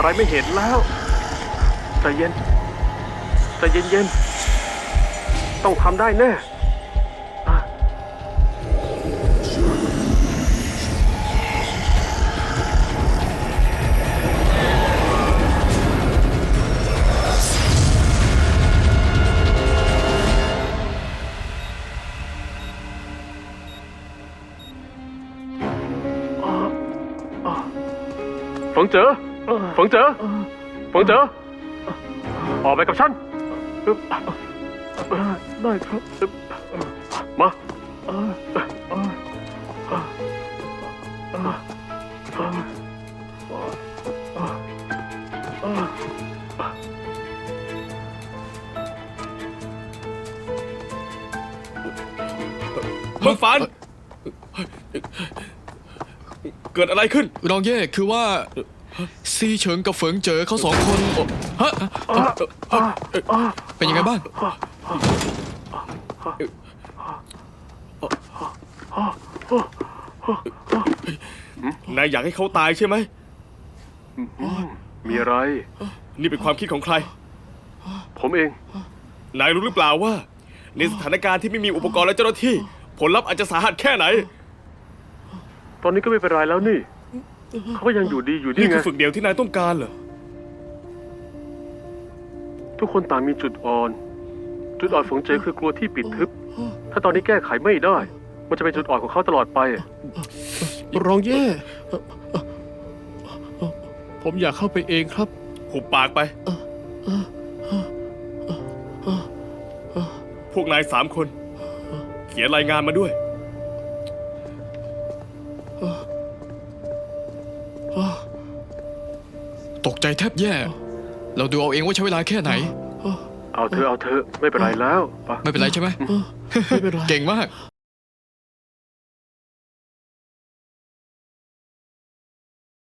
อะไรไม่เห็นแล้วใจเย็นใจเย็นเย็นๆต้องทำได้แน่อ่ะฝงเจอฝงเจอฝงเจอออกไปกับฉัน ได้ครับ มาเมืองฝันเกิดอะไรขึ้น รองเย่คือว่า ซีเฉิงกับเฟิงเจอเขาสองคนฮะเป็นยังไงบ้าง นายอยากให้เขาตายใช่ไหม มีอะไร นี่เป็นความคิดของใคร ผมเอง นายรู้หรือเปล่าว่า ในสถานการณ์ที่ไม่มีอุปกรณ์และเจ้าหน้าที่ ผลลัพธ์อาจจะสาหัสแค่ไหน ตอนนี้ก็ไม่เป็นไรแล้วนี่ เขาก็ยังอยู่ดีอยู่นี่นี่ไงคือฝึกเดียวที่นายต้องการเหรอ ทุกคนต่างมีจุดอ่อน จุดอ่อนของเจคือกลัวที่ปิดทึบ ถ้าตอนนี้แก้ไขไม่ได้ มันจะเป็นจุดอ่อนของเขาตลอดไปรองเย่เอ่อเอ่อเอ่อผมอยากเข้าไปเองครับ หุบปากไป พวกนายสามคน เขียนรายงานมาด้วย ตกใจแทบแย่ เราดูเอาเองว่าใช้เวลาแค่ไหน เอาเธอะเอาเธอะไม่เป็นไรแล้วไปไม่เป็นไรใช่ไหม ไม่เป็นไร เก่งมาก